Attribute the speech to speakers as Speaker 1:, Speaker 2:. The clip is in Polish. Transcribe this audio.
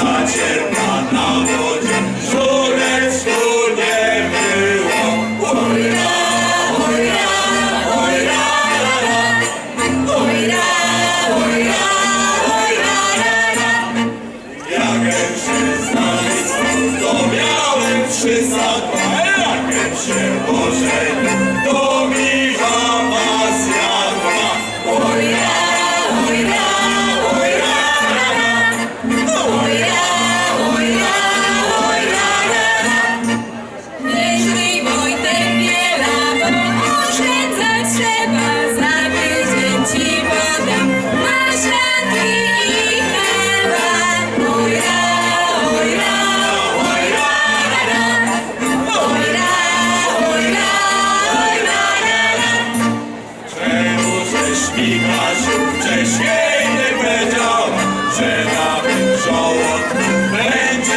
Speaker 1: zacierpła na wodzie, żurek tu nie było. Ojra,
Speaker 2: ojra,
Speaker 1: ojra,
Speaker 2: ojra, ojra, ojra,
Speaker 1: Jakem się znali, skąd dowiałem, czy zapałem, jakem się pożenił. Wcześniej nie wiedział, że na ten będziesz.